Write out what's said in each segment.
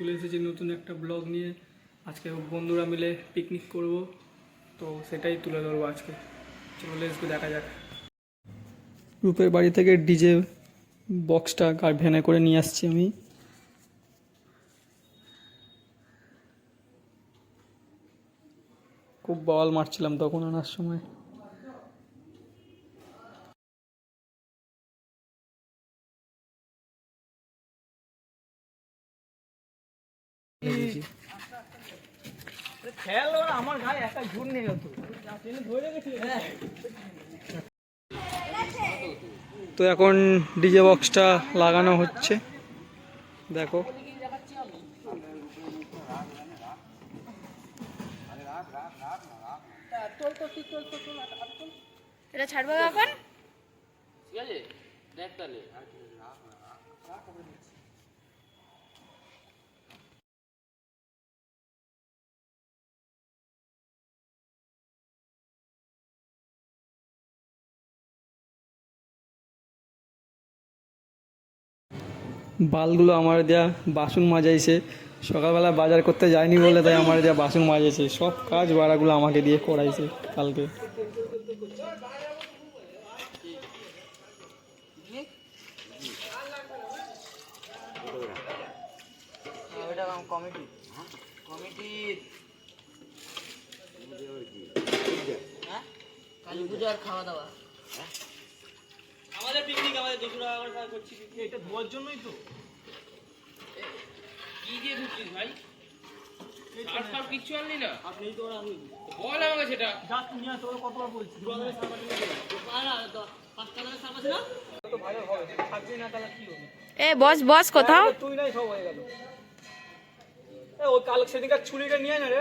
চলে এসেছি নতুন একটা ব্লগ নিয়ে। আজকে বন্ধুরা মিলে পিকনিক করব। তো সেটাই তুলে ধরবো আজকে। চলে এসে দেখা যাক। রূপের বাড়ি থেকে ডিজে বক্সটা কার ভ্যানে করে নিয়ে আসছি আমি। খুব বল মারছিলাম তখন আনার সময়। আমার গায়ে একটা তো এখন ডিজে বক্সটা লাগানো হচ্ছে। দেখো। এটা ছাড়বো এখন? ঠিক আছে দেখ তাহলে। বালগুলো আমার দেয়া বাসন মাজাইছে। সকালবেলা বাজার করতে যায়নি বলে তাই আমার দেয়া বাসন মাজাইছে। সব কাজ বাড়াগুলো আমাকে দিয়ে করাইছে কালকে। হ্যাঁ? খাওয়া দাওয়া। আমাদের পিকনিক আমাদের দুশো টাকা করে করছি। এটা ধোয়ার জন্যই তো? কি দিয়ে ঢুকছিস ভাই? আর সব কিচ্ছু আনলি না? আপনি তো আমি। বল আমাকে সেটা। যা তুমি আর তোর কতবার বলছি? তো ভালো হবে থাকবি না তাহলে কি হবে? এ বস বস কোথাও? তুই নাই সব হয়ে গেল। এ ওই কাল সেদিনকার ছুরিটা নিয়ে না রে।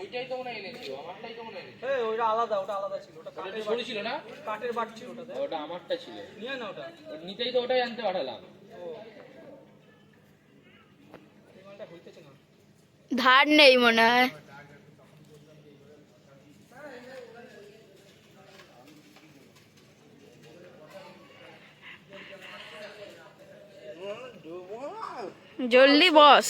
ওইটাই তো মনে হয় আমারটাই তো মনে হয় এনেছিল। ওইটা আলাদা ওটা আলাদা ছিল ওটা ওটা কাঠের তো ছিল না? কাঠের বাট ছিল ওটাতে। ওটা আমারটা ছিল। নিয়ে না ওটা। ওটা নিতেই তো ওটাই আনতে পাঠালাম। ও। এই মালটা হইতেছে না। ধার নেই মনে হয়। জলদি বস।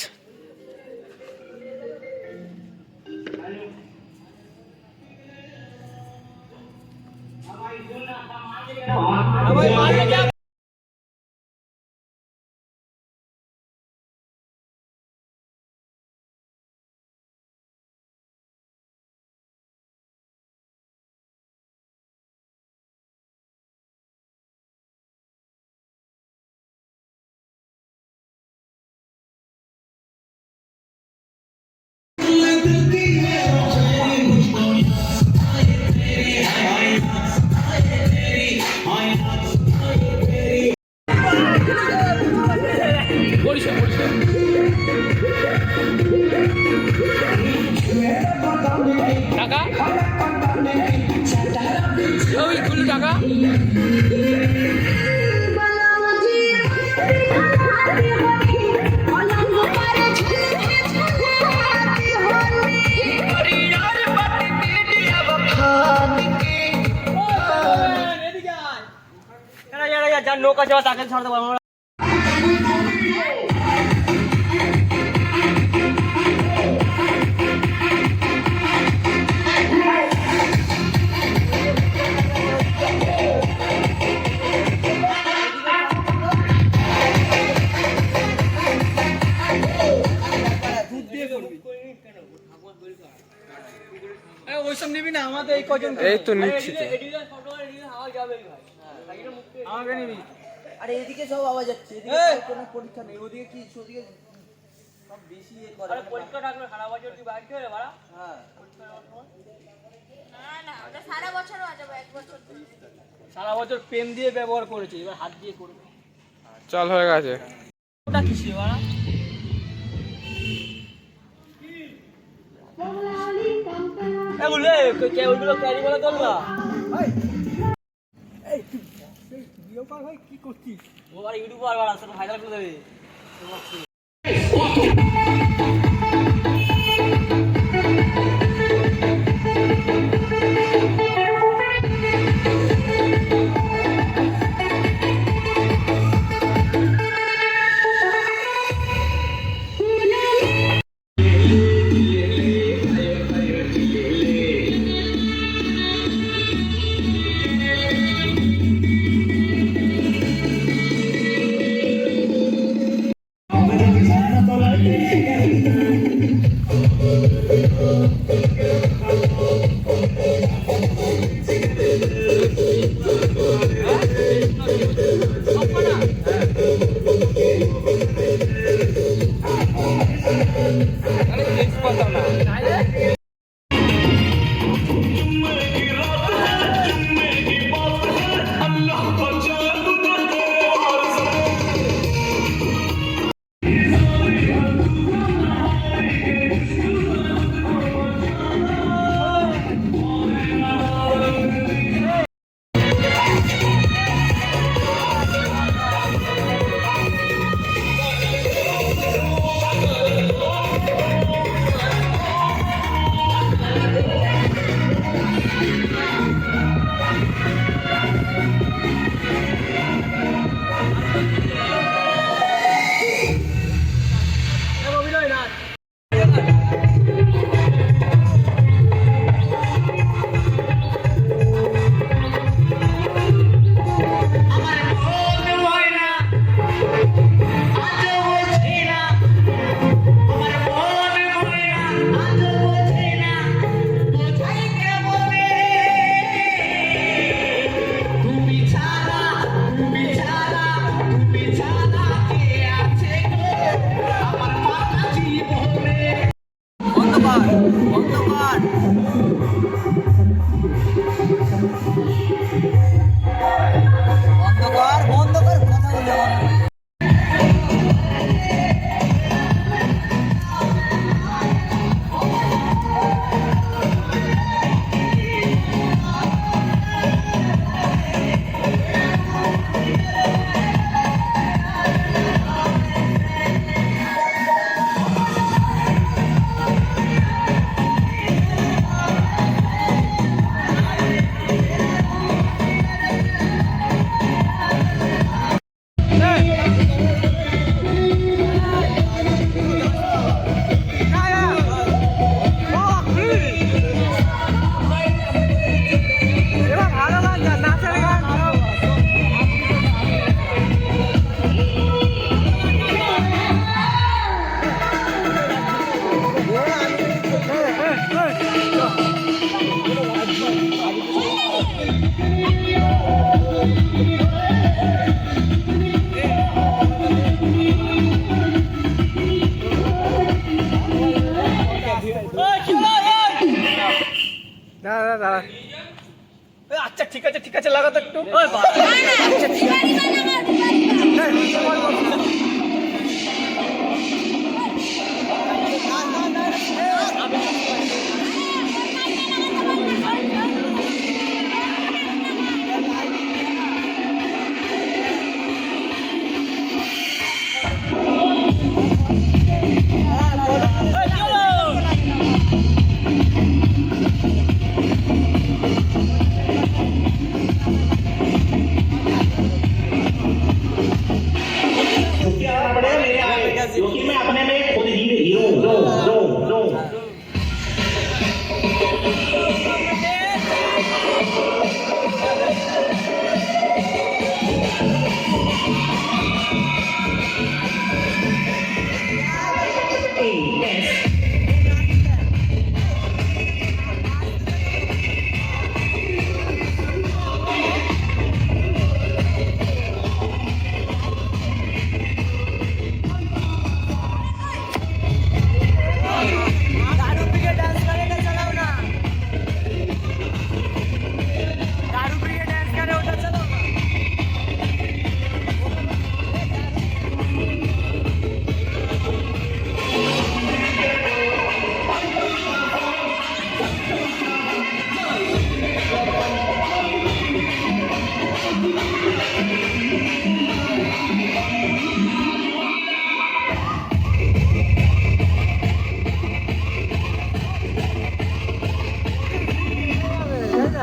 নৌকা যাওয়া তাকে ছাড়তে পারব এই কজন এই তো নিচ্ছি আমাকে নিবি। আরে এদিকে সব আওয়াজ যাচ্ছে এদিকে কোনো পরীক্ষা নেই। ওদিকে কি ওদিকে সব বেশি ইয়ে করে। আরে পরীক্ষা থাকলে সারা বছর তুই বাইক করে ভাড়া হ্যাঁ। সারা বছর বাজাবো এক বছর সারা বছর পেন দিয়ে ব্যবহার করেছি এবার হাত দিয়ে করবে। চল হয়ে গেছে। ওটা কিসে ভাড়া এ বলে কে ওইগুলো ক্যারি করে তোলবা এই তুই ভিডিও কর ভাই কি করছিস? ও আর ইউটিউবার ভাইরাল করে দেবে। ঠিক আছে ঠিক আছে লাগাতো একটু।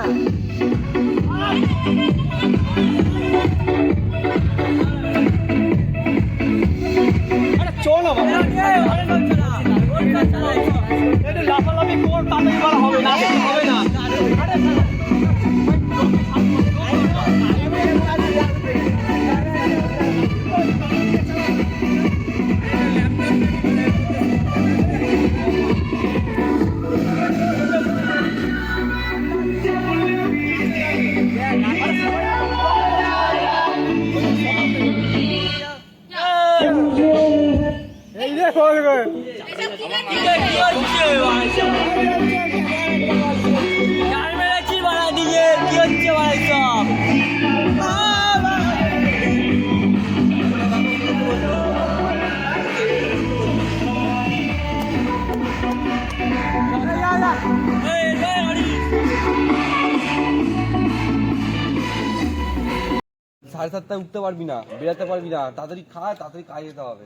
Thank you. সাড়ে সাতটায় উঠতে পারবি না বেরাতে পারবি না। তাড়াতাড়ি খা তাড়াতাড়ি কাজে যেতে হবে।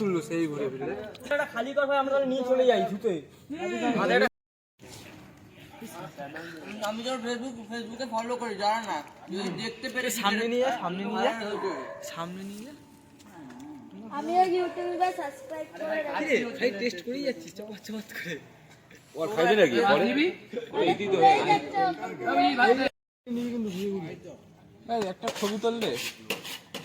তুললো সেই ঘুরে ফিরে আমি তোর ফেসবুক ফেসবুকে ফলো করি জানা না যদি দেখতে পেরে সামনে নিয়ে সামনে নিয়ে সামনে নিয়ে আমিও ইউটিউবে সাবস্ক্রাইব করে রাখি। টেস্ট করেই যাচ্ছিস চপাত চপাত করে। ওর খাইবি নাকি? একটা ছবি তুললে।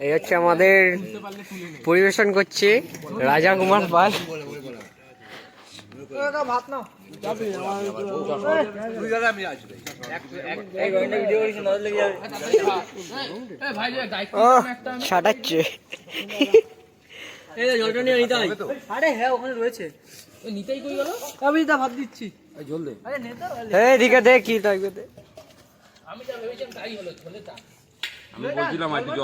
এই হচ্ছে আমাদের পরিবেশন করছে রাজা কুমার পাল। ও ছাটাচ্ছে আরে হ্যাঁ ওখানে রয়েছে। নিতেই কই গেল? আমি তা ভাত দিচ্ছি। এদিকে দেখ কি তা। আমি বলছিলাম আজকে